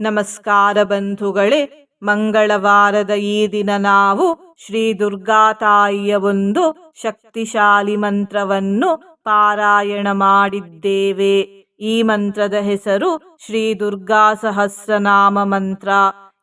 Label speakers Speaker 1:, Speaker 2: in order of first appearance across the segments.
Speaker 1: ನಮಸ್ಕಾರ ಬಂಧುಗಳೇ, ಮಂಗಳವಾರದ ಈ ದಿನ ನಾವು ಶ್ರೀ ದುರ್ಗಾ ತಾಯಿಯ ಒಂದು ಶಕ್ತಿಶಾಲಿ ಮಂತ್ರವನ್ನು ಪಾರಾಯಣ ಮಾಡಿದ್ದೇವೆ. ಈ ಮಂತ್ರದ ಹೆಸರು ಶ್ರೀ ದುರ್ಗಾ ಸಹಸ್ರನಾಮ ಮಂತ್ರ.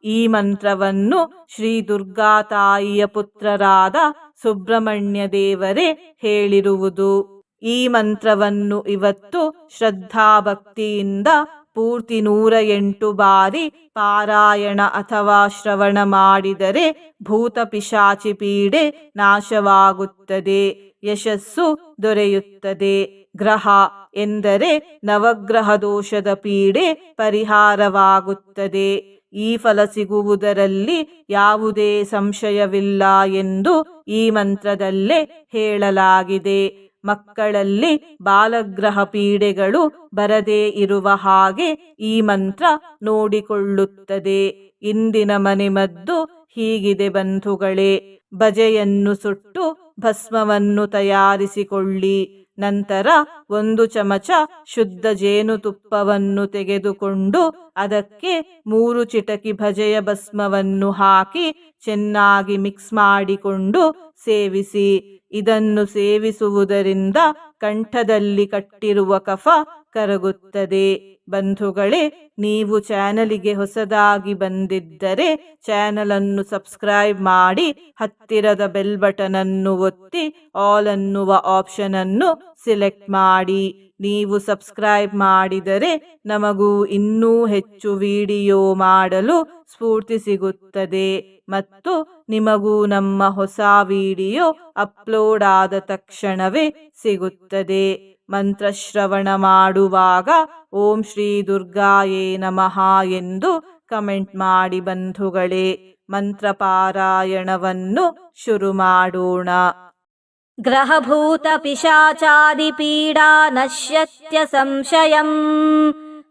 Speaker 1: ಈ ಮಂತ್ರವನ್ನು ಶ್ರೀ ದುರ್ಗಾ ತಾಯಿಯ ಪುತ್ರರಾದ ಸುಬ್ರಹ್ಮಣ್ಯ ದೇವರೇ ಹೇಳಿರುವುದು. ಈ ಮಂತ್ರವನ್ನು ಇವತ್ತು ಶ್ರದ್ಧಾಭಕ್ತಿಯಿಂದ ಪೂರ್ತಿ ನೂರ ಎಂಟು ಬಾರಿ ಪಾರಾಯಣ ಅಥವಾ ಶ್ರವಣ ಮಾಡಿದರೆ ಭೂತ ಪಿಶಾಚಿ ಪೀಡೆ ನಾಶವಾಗುತ್ತದೆ. ಯಶಸ್ಸು ದೊರೆಯುತ್ತದೆ. ಗ್ರಹ ಎಂದರೆ ನವಗ್ರಹ ದೋಷದ ಪೀಡೆ ಪರಿಹಾರವಾಗುತ್ತದೆ. ಈ ಫಲ ಸಿಗುವುದರಲ್ಲಿ ಯಾವುದೇ ಸಂಶಯವಿಲ್ಲ ಎಂದು ಈ ಮಂತ್ರದಲ್ಲೇ ಹೇಳಲಾಗಿದೆ. ಮಕ್ಕಳಲ್ಲಿ ಬಾಲಗ್ರಹ ಪೀಡೆಗಳು ಬರದೇ ಇರುವ ಹಾಗೆ ಈ ಮಂತ್ರ ನೋಡಿಕೊಳ್ಳುತ್ತದೆ. ಇಂದಿನ ಮನೆಮದ್ದು ಹೀಗಿದೆ ಬಂಧುಗಳೇ ಬಜೆಯನ್ನು ಸುಟ್ಟು ಭಸ್ಮವನ್ನು ತಯಾರಿಸಿಕೊಳ್ಳಿ. ನಂತರ ಒಂದು ಚಮಚ ಶುದ್ಧ ಜೇನುತುಪ್ಪವನ್ನು ತೆಗೆದುಕೊಂಡು ಅದಕ್ಕೆ ಮೂರು ಚಿಟಕಿ ಭಜೆಯ ಭಸ್ಮವನ್ನು ಹಾಕಿ ಚೆನ್ನಾಗಿ ಮಿಕ್ಸ್ ಮಾಡಿಕೊಂಡು ಸೇವಿಸಿ. ಇದನ್ನು ಸೇವಿಸುವುದರಿಂದ ಕಂಠದಲ್ಲಿ ಕಟ್ಟಿರುವ ಕಫ ಕರಗುತ್ತದೆ. ಬಂಧುಗಳೇ, ನೀವು ಚಾನಲಿಗೆ ಹೊಸದಾಗಿ ಬಂದಿದ್ದರೆ ಚಾನಲ್ ಅನ್ನು ಸಬ್ಸ್ಕ್ರೈಬ್ ಮಾಡಿ, ಹತ್ತಿರದ ಬೆಲ್ ಬಟನ್ ಅನ್ನು ಒತ್ತಿ ಆಲ್ ಅನ್ನುವ ಆಪ್ಷನ್ ಅನ್ನು ಸಿಲೆಕ್ಟ್ ಮಾಡಿ. ನೀವು ಸಬ್ಸ್ಕ್ರೈಬ್ ಮಾಡಿದರೆ ನಮಗೂ ಇನ್ನೂ ಹೆಚ್ಚು ವಿಡಿಯೋ ಮಾಡಲು ಸ್ಫೂರ್ತಿ ಸಿಗುತ್ತದೆ. ಮತ್ತು ನಿಮಗೂ ನಮ್ಮ ಹೊಸ ವಿಡಿಯೋ ಅಪ್ಲೋಡ್ ಆದ ತಕ್ಷಣವೇ ಸಿಗುತ್ತದೆ. ಬರುತ್ತದೆ ಮಂತ್ರಶ್ರವಣ ಮಾಡುವಾಗ ಓಂ ಶ್ರೀ ದುರ್ಗಾಯೇ ನಮಃ ಎಂದು ಕಮೆಂಟ್ ಮಾಡಿ ಬಂಧುಗಳೇ, ಮಂತ್ರಪಾರಾಯಣವನ್ನು ಶುರು ಮಾಡೋಣ.
Speaker 2: ಗ್ರಹಭೂತ ಪಿಶಾಚಾದಿ ಪೀಡಾ ನಶ್ಯತ್ಯ ಸಂಶಯಂ,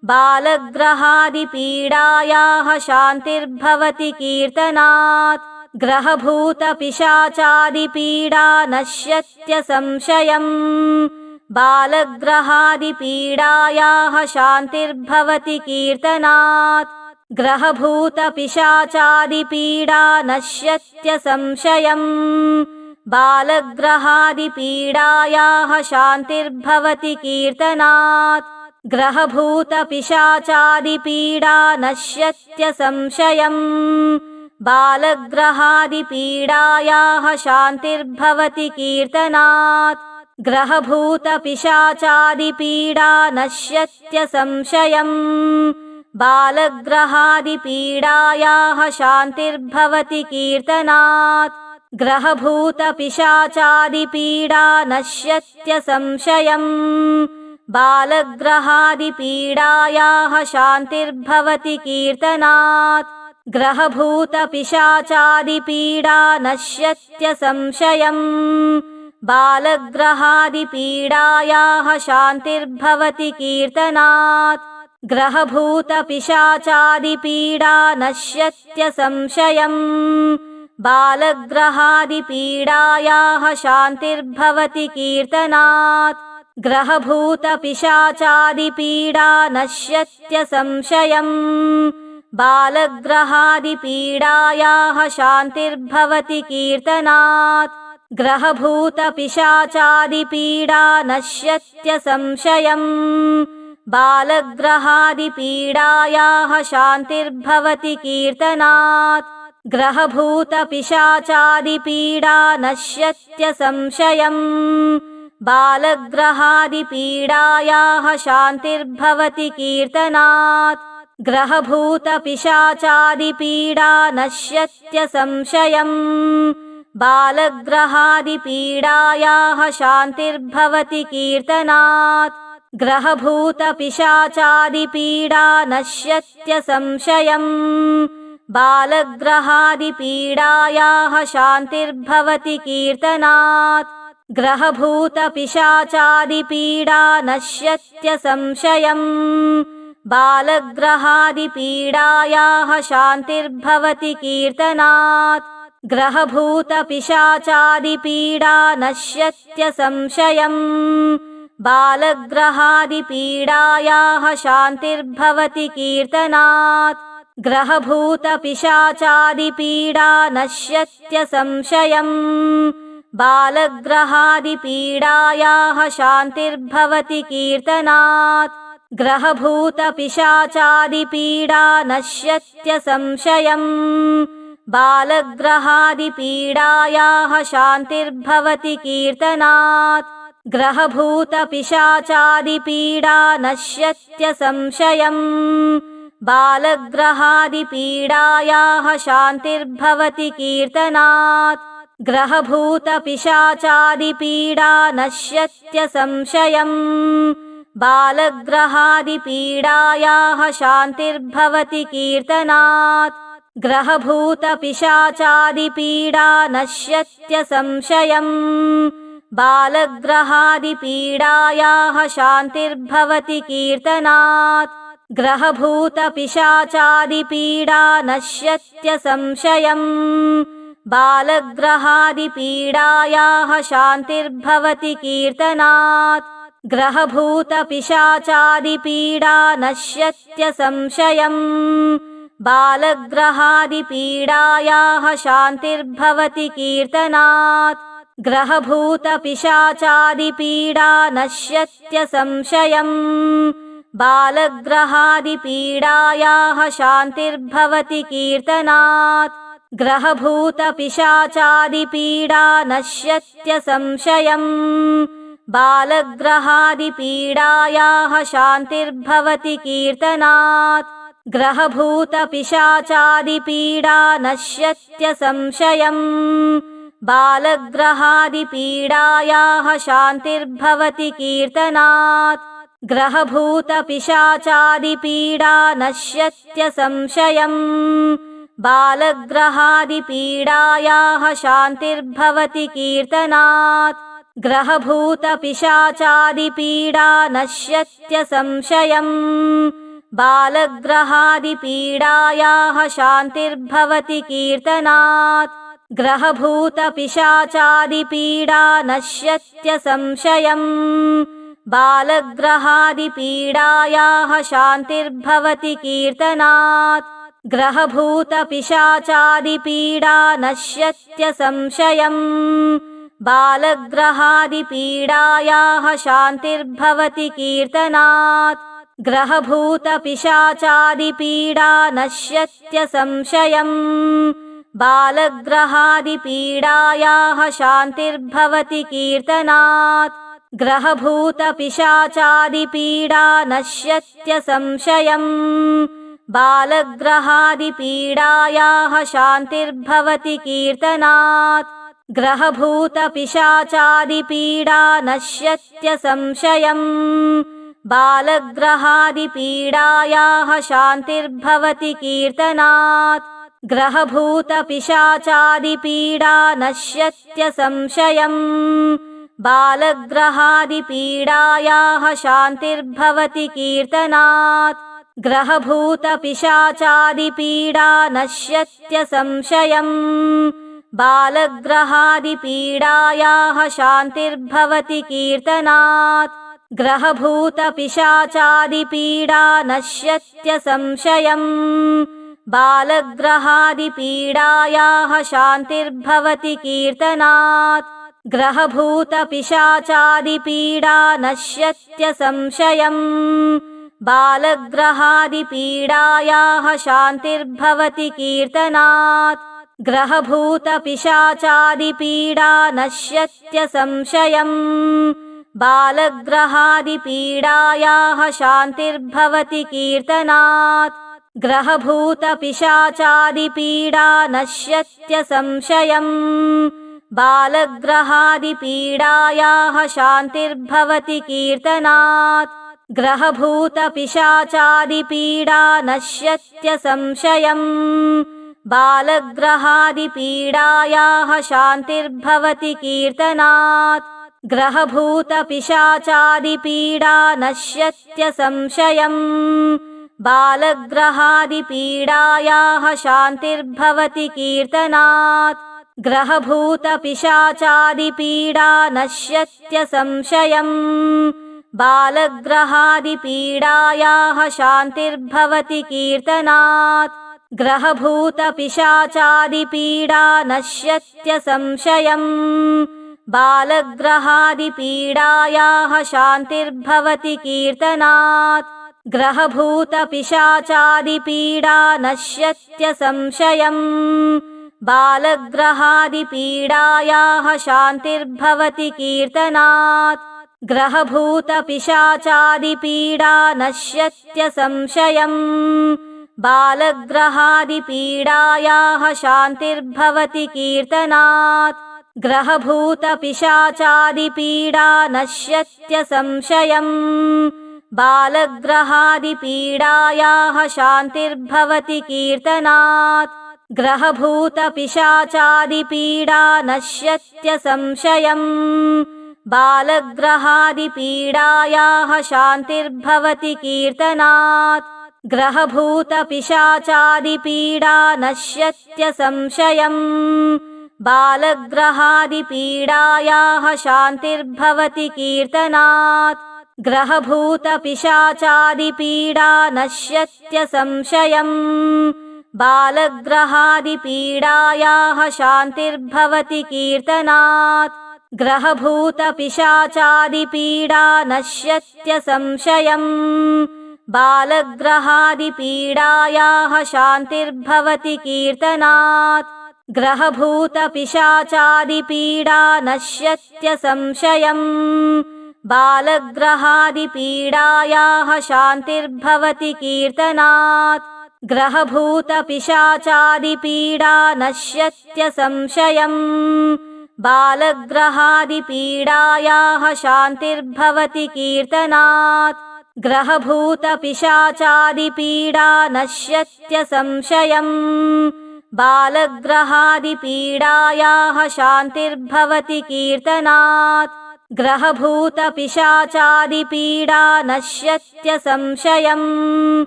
Speaker 2: ಬಾಲಗ್ರಹಾದಿ ಪೀಡಾಯಾಹ ಶಾಂತಿರ್ಭವತಿ ಕೀರ್ತನಾತ್. ग्रहभूतपिशाचादिपीडा नश्यत्य संशयम् बालग्रहादिपीडायाः शान्तिर्भवति कीर्तनात्। ग्रहभूतपिशाचादिपीडा नश्यत्य संशयम् बालग्रहादिपीडायाः शान्तिर्भवति कीर्तनात्। ग्रहभूतपिशाचादिपीडा नश्यत्य संशयम् बालग्रहादिपीडायाः शान्तिर्भवति कीर्तनात्। ग्रहभूतपिशाचादिपीडा नश्यत्य संशयम्। बालग्रहादिपीडायाः शान्तिर्भवति कीर्तनात्। ग्रहभूतपिशाचादिपीडा नश्यत्य संशयम्। बालग्रहादिपीडायाः शान्तिर्भवति कीर्तनात् ग्रहभूतपिशाचादिपीडा नश्यत्य संशयम् बालग्रहादिपीडायाः शान्तिर्भवति कीर्तनात्। ग्रहभूतपिशाचादिपीडा नश्यत्य संशयम् बालग्रहादिपीडायाः शान्तिर्भवति कीर्तनात्। ग्रहभूतपिशाचादिपीडा नश्यत्य संशयम् बालग्रहादिपीडायाः शान्तिर्भवति कीर्तनात्। ग्रहभूतपिशाचादिपीडा नश्यत्य संशयम्। बालग्रहादिपीडायाः शान्तिर्भवति कीर्तनात्। ग्रहभूतपिशाचादिपीडा नश्यत्य संशयम्। बालग्रहादिपीडायाः शान्तिर्भवति कीर्तनात् ग्रहभूतपिशाचादिपीडा नश्यत्य संशयम् बालग्रहादिपीडायाः शान्तिर्भवति कीर्तनात्। ग्रहभूतपिशाचादिपीडा नश्यत्य संशयम् बालग्रहादिपीडायाः शान्तिर्भवति कीर्तनात्। ग्रहभूतपिशाचादिपीडा नश्यत्य संशयम् बालग्रहादिपीडायाः शान्तिर्भवति कीर्तनात्। ग्रहभूतपिशाचादिपीडा नश्यत्य संशयम्। बालग्रहादिपीडायाः शान्तिर्भवति कीर्तनात्। ग्रहभूतपिशाचादिपीडा नश्यत्य संशयम्। बालग्रहादिपीडायाः शान्तिर्भवति कीर्तनात् ग्रहभूतपिशाचादिपीडा नश्यत्य संशयम् बालग्रहादिपीडायाः शान्तिर्भवति कीर्तनात्। ग्रहभूतपिशाचादिपीडा नश्यत्यसंशयम् बालग्रहादिपीडायाः शान्तिर्भवति कीर्तनात्। ग्रहभूतपिशाचादिपीडा नश्यत्यसंशयम् बालग्रहादिपीडायाः शान्तिर्भवति कीर्तनात्। ग्रहभूतपिशाचादिपीडा नश्यत्यसंशयम् बालग्रहादिपीडायाः शान्तिर्भवति कीर्तनात्। ग्रहभूतपिशाचादिपीडा नश्यत्यसंशयम् बालग्रहादिपीडायाः शान्तिर्भवति कीर्तनात् ग्रहभूतपिशाचादिपीडा नश्यत्यसंशयम् बालग्रहादिपीडायाः शान्तिर्भवति कीर्तनात्। ग्रहभूतपिशाचादिपीडा नश्यत्यसंशयम् बालग्रहादिपीडायाः शान्तिर्भवति कीर्तनात्। ग्रहभूतपिशाचादिपीडा नश्यत्यसंशयम् बालग्रहादिपीडायाः शान्तिर्भवति कीर्तनात्। ग्रहभूतपिशाचादिपीडा नश्यत्यसंशयम् बालग्रहादिपीडायाः शान्तिर्भवति कीर्तनात्। ग्रहभूतपिशाचादिपीडा नश्यत्यसंशयम् बालग्रहादिपीडायाः शान्तिर्भवति कीर्तनात् ग्रहभूतपिशाचादिपीडा नश्यत्यसंशयम् बालग्रहादिपीडायाः शान्तिर्भवति कीर्तनात्। ग्रहभूतपिशाचादिपीडा नश्यत्यसंशयम् बालग्रहादिपीडायाः शान्तिर्भवति कीर्तनात्। ग्रहभूतपिशाचादिपीडा नश्यत्यसंशयम् बालग्रहादिपीडायाः शान्तिर्भवति कीर्तनात्। ग्रहभूतपिशाचादिपीडा नश्यत्यसंशयम् बालग्रहादिपीडायाः शान्तिर्भवति कीर्तनात्। ग्रहभूतपिशाचादिपीडा नश्यत्यसंशयम् बालग्रहादिपीडायाः शान्तिर्भवति कीर्तनात् ग्रहभूतपिशाचादिपीडा नश्यत्यसंशयम् बालग्रहादिपीडायाः शान्तिर्भवति कीर्तनात्। ग्रहभूतपिशाचादिपीडा नश्यत्यसंशयम् बालग्रहादिपीडायाः शान्तिर्भवति कीर्तनात्। ग्रहभूतपिशाचादिपीडा नश्यत्यसंशयम् बालग्रहादिपीडायाः शान्तिर्भवति कीर्तनात्। ग्रहभूतपिशाचादिपीडा नश्यत्यसंशयम् बालग्रहादिपीडायाः शान्तिर्भवति कीर्तनात्। ग्रहभूतपिशाचादिपीडा नश्यत्यसंशयम् बालग्रहादिपीडायाः शान्तिर्भवति कीर्तनात् ग्रहभूतपिशाचादिपीडा नश्यत्यसंशयम् बालग्रहादिपीडायाः शान्तिर्भवति कीर्तनात्। ग्रहभूतपिशाचादिपीडा नश्यत्यसंशयम् बालग्रहादिपीडायाः शान्तिर्भवति कीर्तनात्। ग्रहभूतपिशाचादिपीडा नश्यत्यसंशयम् बालग्रहादिपीडायाः शान्तिर्भवति कीर्तनात्। ग्रहभूतपिशाचादिपीडा नश्यत्यसंशयम् बालग्रहादिपीडायाः शान्तिर्भवति कीर्तनात्। ग्रहभूतपिशाचादिपीडा नश्यत्यसंशयम् बालग्रहादिपीडायाः शान्तिर्भवति कीर्तनात् ग्रहभूतपिशाचादिपीडा नश्यत्यसंशयम् बालग्रहादिपीडायाः शान्तिर्भवति कीर्तनात्। ग्रहभूतपिशाचादिपीडा नश्यत्यसंशयम् बालग्रहादिपीडायाः शान्तिर्भवति कीर्तनात्। ग्रहभूतपिशाचादिपीडा नश्यत्यसंशयम् बालग्रहादिपीडायाः शान्तिर्भवति कीर्तनात्। ग्रहभूतपिशाचादिपीडा नश्यत्यसंशयम् बालग्रहादिपीडायाः शान्तिर्भवति कीर्तनात्। ग्रहभूतपिशाचादिपीडा नश्यत्यसंशयम् बालग्रहादिपीडायाः शान्तिर्भवति कीर्तनात् ग्रहभूतपिशाचादिपीडा नश्यत्यसंशयम् बालग्रहादिपीडायाः शान्तिर्भवति कीर्तनात्। ग्रहभूतपिशाचादिपीडा नश्यत्यसंशयम् बालग्रहादिपीडायाः शान्तिर्भवति कीर्तनात्। ग्रहभूतपिशाचादिपीडा नश्यत्यसंशयम् बालग्रहादिपीडायाः शान्तिर्भवति कीर्तनात्। ग्रहभूतपिशाचादिपीडा नश्यत्यसंशयम् बालग्रहादिपीडायाः शान्तिर्भवति कीर्तनात्। ग्रहभूतपिशाचादिपीडा नश्यत्यसंशयम् बालग्रहादिपीडायाः शान्तिर्भवति कीर्तनात् ग्रहभूतपिशाचादिपीडा नश्यत्यसंशयम् बालग्रहादिपीडायाः शान्तिर्भवति कीर्तनात्। ग्रहभूतपिशाचादिपीडा नश्यत्यसंशयम्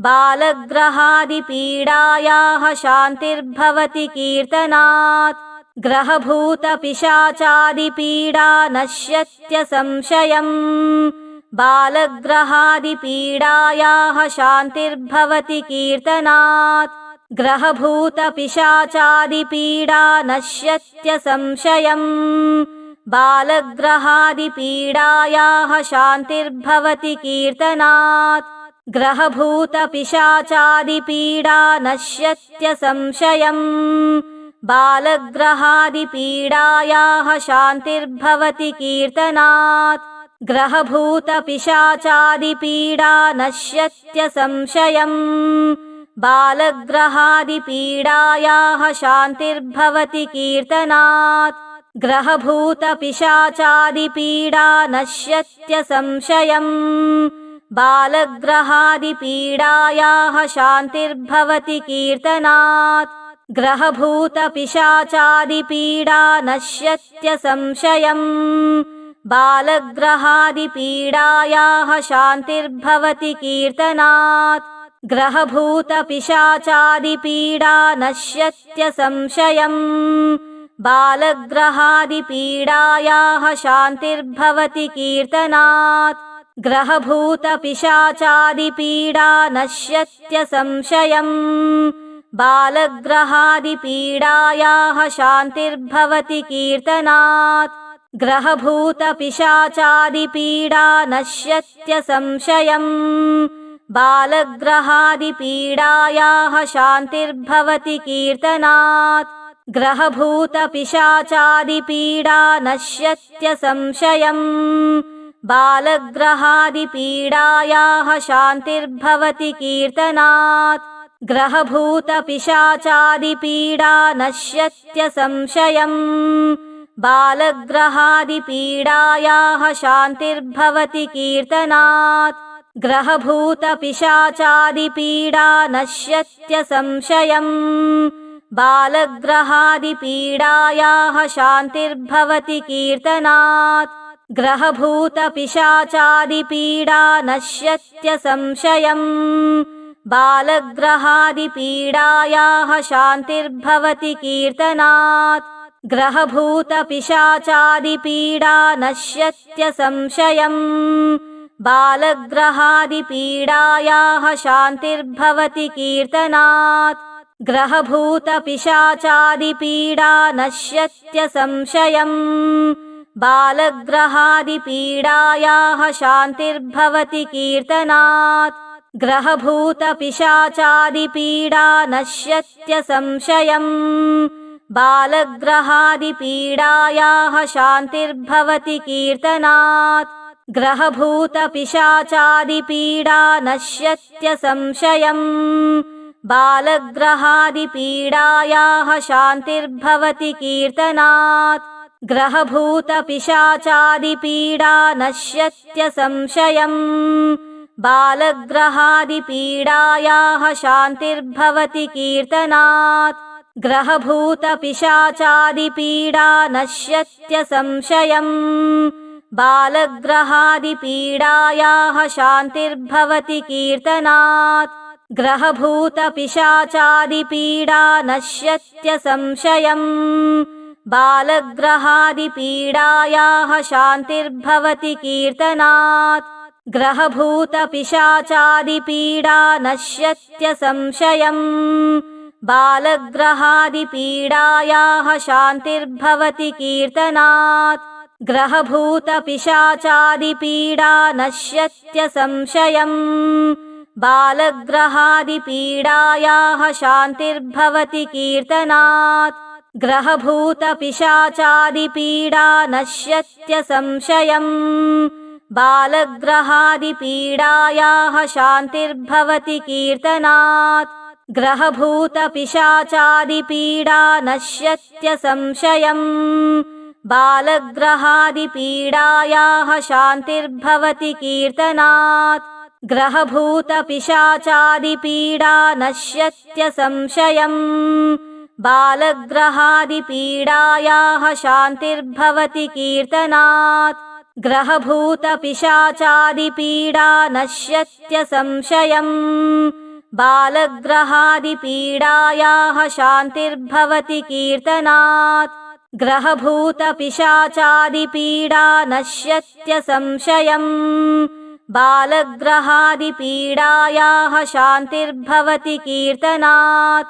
Speaker 2: बालग्रहादिपीडायाः शान्तिर्भवति कीर्तनात्। ग्रहभूतपिशाचादिपीडा नश्यत्यसंशयम् बालग्रहादिपीडायाः शान्तिर्भवति कीर्तनात्। ग्रहभूतपिशाचादिपीडा नश्यत्यसंशयम् बालग्रहादिपीडायाः शान्तिर्भवति कीर्तनात्। ग्रहभूतपिशाचादिपीडा नश्यत्यसंशयम् बालग्रहादिपीडायाः शान्तिर्भवति कीर्तनात् ग्रहभूतपिशाचादिपीडा नश्यत्यसंशयम् बालग्रहादिपीडायाः शान्तिर्भवति कीर्तनात्। ग्रहभूतपिशाचादिपीडा नश्यत्यसंशयम् बालग्रहादिपीडायाः शान्तिर्भवति कीर्तनात्। ग्रहभूतपिशाचादिपीडा नश्यत्यसंशयम् बालग्रहादिपीडायाः शान्तिर्भवति कीर्तनात्। ग्रहभूतपिशाचादिपीडा नश्यत्यसंशयम् बालग्रहादिपीडायाः शान्तिर्भवति कीर्तनात्। ग्रहभूतपिशाचादिपीडा नश्यत्यसंशयम् बालग्रहादिपीडायाः शान्तिर्भवति कीर्तनात् ग्रहभूतपिशाचादिपीडा नश्यत्यसंशयम् बालग्रहादिपीडायाः शान्तिर्भवति कीर्तनात्। ग्रहभूतपिशाचादिपीडा नश्यत्यसंशयम् बालग्रहादिपीडायाः शान्तिर्भवति कीर्तनात्। ग्रहभूतपिशाचादिपीडा नश्यत्यसंशयम् बालग्रहादिपीडायाः शान्तिर्भवति कीर्तनात्। ग्रहभूतपिशाचादिपीडा नश्यत्यसंशयम् बालग्रहादिपीडायाः शान्तिर्भवति कीर्तनात्। ग्रहभूतपिशाचादिपीडा नश्यत्यसंशयम् बालग्रहादिपीडायाः शान्तिर्भवति कीर्तनात् ग्रहभूतपिशाचादिपीडा नश्यत्यसंशयम् बालग्रहादिपीडायाः शान्तिर्भवति कीर्तनात्। ग्रहभूतपिशाचादिपीडा नश्यत्यसंशयम् बालग्रहादिपीडायाः शान्तिर्भवति कीर्तनात्। ग्रहभूतपिशाचादिपीडा नश्यत्यसंशयम् बालग्रहादिपीडायाः शान्तिर्भवति कीर्तनात्। ग्रहभूतपिशाचादिपीडा नश्यत्यसंशयम् बालग्रहादिपीडायाः शान्तिर्भवति कीर्तनात्। ग्रहभूतपिशाचादिपीडा नश्यत्यसंशयम् बालग्रहादिपीडायाः शान्तिर्भवति कीर्तनात् ग्रहभूतपिशाचादिपीडा नश्यत्यसंशयम् बालग्रहादिपीडायाः शान्तिर्भवति कीर्तनात्। ग्रहभूतपिशाचादिपीडा नश्यत्यसंशयम् बालग्रहादिपीडायाः शान्तिर्भवति कीर्तनात्। ग्रहभूतपिशाचादिपीडा नश्यत्यसंशयम् बालग्रहादिपीडायाः शान्तिर्भवति कीर्तनात्। ग्रहभूतपिशाचादिपीडा नश्यत्यसंशयम् बालग्रहादिपीडायाः शान्तिर्भवति कीर्तनात्। ग्रहभूतपिशाचादिपीडा नश्यत्यसंशयम् बालग्रहादिपीडायाः शान्तिर्भवति कीर्तनात् ग्रहभूतपिशाचादिपीडा नश्यत्यसंशयम् बालग्रहादिपीडायाः शान्तिर्भवति कीर्तनात्। ग्रहभूतपिशाचादिपीडा नश्यत्यसंशयम् बालग्रहादिपीडायाः शान्तिर्भवति कीर्तनात्। ग्रहभूतपिशाचादिपीडा नश्यत्यसंशयम् बालग्रहादिपीडायाः शान्तिर्भवति कीर्तनात्। ग्रहभूतपिशाचादिपीडा नश्यत्यसंशयम् बालग्रहादिपीडायाः शान्तिर्भवति कीर्तनात्।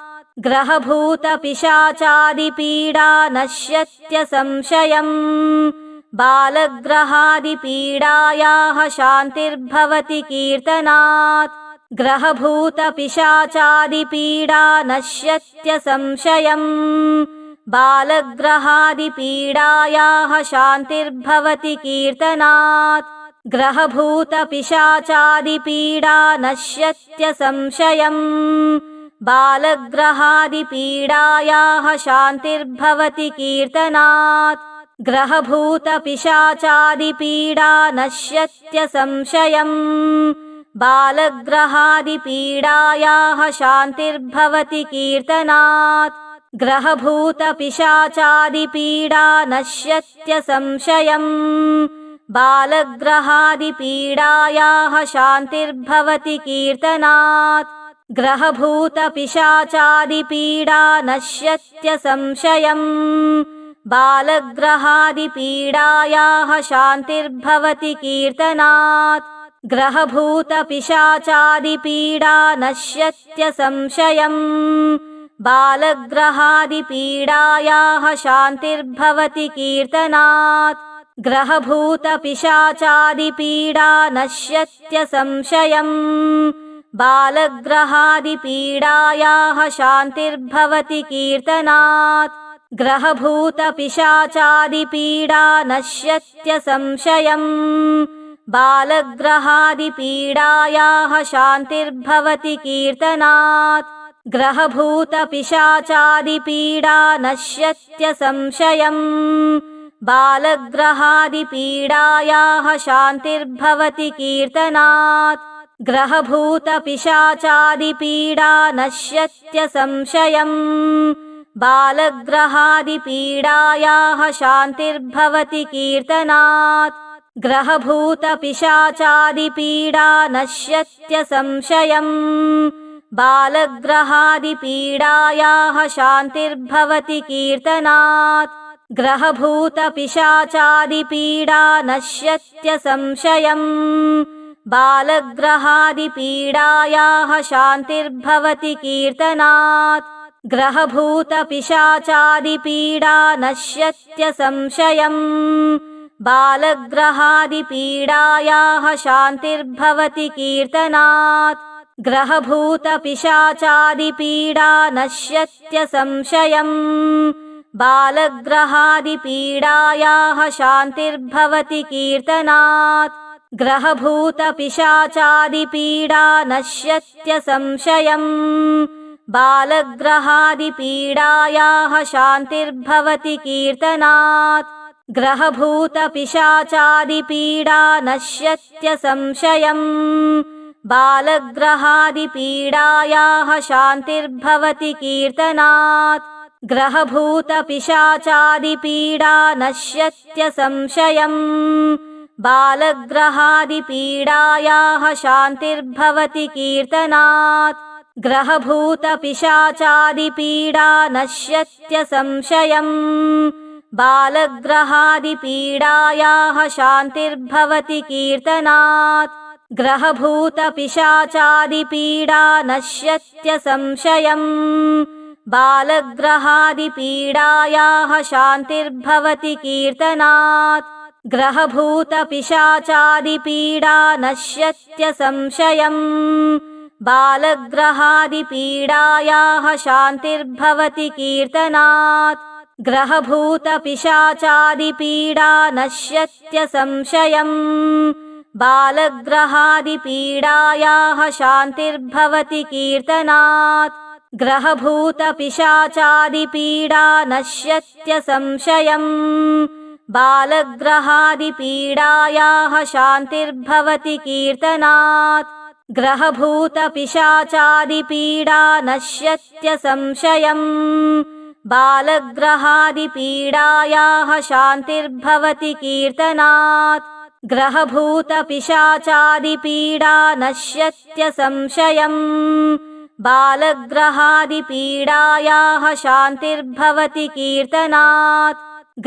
Speaker 2: ग्रहभूतपिशाचादिपीडा नश्यत्यसंशयम् बालग्रहादिपीडायाः शान्तिर्भवति कीर्तनात् ग्रहभूतपिशाचादिपीडा नश्यत्यसंशयम् बालग्रहादिपीडायाः शान्तिर्भवति कीर्तनात्। ग्रहभूतपिशाचादिपीडा नश्यत्यसंशयम् बालग्रहादिपीडायाः शान्तिर्भवति कीर्तनात्। ग्रहभूतपिशाचादिपीडा नश्यत्यसंशयम् बालग्रहादिपीडायाः शान्तिर्भवति कीर्तनात्। ग्रहभूतपिशाचादिपीडा नश्यत्यसंशयम् बालग्रहादिपीडायाः शान्तिर्भवति कीर्तनात्। ग्रहभूतपिशाचादिपीडा नश्यत्यसंशयम् बालग्रहादिपीडायाः शान्तिर्भवति कीर्तनात् ग्रहभूतपिशाचादिपीडा नश्यत्यसंशयम् बालग्रहादिपीडायाः शान्तिर्भवति कीर्तनात्। ग्रहभूतपिशाचादिपीडा नश्यत्यसंशयम् बालग्रहादिपीडायाः शान्तिर्भवति कीर्तनात्। ग्रहभूतपिशाचादिपीडा नश्यत्यसंशयम् बालग्रहादिपीडायाः शान्तिर्भवति कीर्तनात्। ग्रहभूतपिशाचादिपीडा नश्यत्यसंशयम् बालग्रहादिपीडायाः शान्तिर्भवति कीर्तनात्। ग्रहभूतपिशाचादिपीडा नश्यत्यसंशयम् बालग्रहादिपीडायाः शान्तिर्भवति कीर्तनात् ग्रहभूतपिशाचादिपीडा नश्यत्यसंशयम् बालग्रहादिपीडायाः शान्तिर्भवति कीर्तनात्। ग्रहभूतपिशाचादिपीडा नश्यत्यसंशयम् बालग्रहादिपीडायाः शान्तिर्भवति कीर्तनात्। ग्रहभूतपिशाचादिपीडा नश्यत्यसंशयम् बालग्रहादिपीडायाः शान्तिर्भवति कीर्तनात्। ग्रहभूतपिशाचादिपीडा नश्यत्यसंशयम् बालग्रहादिपीडायाः शान्तिर्भवति कीर्तनात्। ग्रहभूतपिशाचादिपीडा नश्यत्यसंशयम् बालग्रहादिपीडायाः शान्तिर्भवति कीर्तनात् ग्रहभूतपिशाचादिपीडा शान्तिर्भवति कीर्तनात् बालग्रहादिपीडायाः शान्तिर्भवति कीर्तनात्। ग्रहभूतपिशाचादिपीडा नश्यत्यसंशयम् बालग्रहादिपीडायाः शान्तिर्भवति कीर्तनात्। ग्रहभूतपिशाचादिपीडा नश्यत्यसंशयम् बालग्रहादिपीडायाः बालग्रहादिपीडायाः शान्तिर्भवति कीर्तनात्। ग्रहभूतपिशाचादिपीडा ग्रहभूतपिशाचादिपीडा नश्यत्यसंशयम् बालग्रहादिपीडायाः शान्तिर्भवति कीर्तनात्। ग्रहभूतपिशाचादिपीडा ग्रहभूतपिशाचादिपीडा नश्यत्यसंशयम् बालग्रहादिपीडायाः शान्तिर्भवति कीर्तनात् ग्रहभूतपिशाचादिपीडा ग्रहभूतपिशाचादिपीडा नश्यत्यसंशयम् बालग्रहादिपीडायाः शान्तिर्भवति कीर्तनात्। ग्रहभूतपिशाचादिपीडा ग्रहभूतपिशाचादिपीडा नश्यत्यसंशयम् बालग्रहादिपीडायाः शान्तिर्भवति कीर्तनात्। ग्रहभूतपिशाचादिपीडा नश्यत्यसंशयम् बालग्रहादिपीडायाः बालग्रहादिपीडायाः शान्तिर्भवति कीर्तनात्। ग्रहभूतपिशाचादिपीडा ग्रहभूतपिशाचादिपीडा नश्यत्यसंशयम् बालग्रहादिपीडायाः शान्तिर्भवति कीर्तनात्।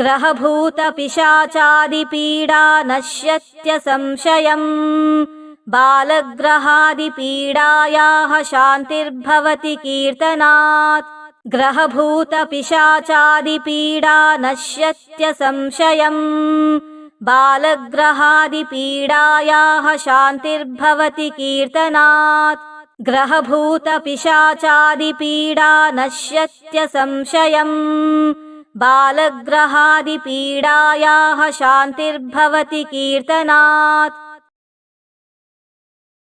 Speaker 2: ग्रहभूतपिशाचादिपीडा ग्रहभूतपिशाचादिपीडा नश्यत्यसंशयम् बालग्रहादिपीडायाः शान्तिर्भवति कीर्तनात् ग्रहभूतपिशाचादिपीडा ग्रहभूतपिशाचादिपीडा नश्यत्यसंशयम् बालग्रहादिपीडायाः शान्तिर्भवति कीर्तनात्। ग्रहभूतपिशाचादिपीडा ग्रहभूतपिशाचादिपीडा नश्यत्यसंशयम् बालग्रहादिपीडायाः शान्तिर्भवति कीर्तनात्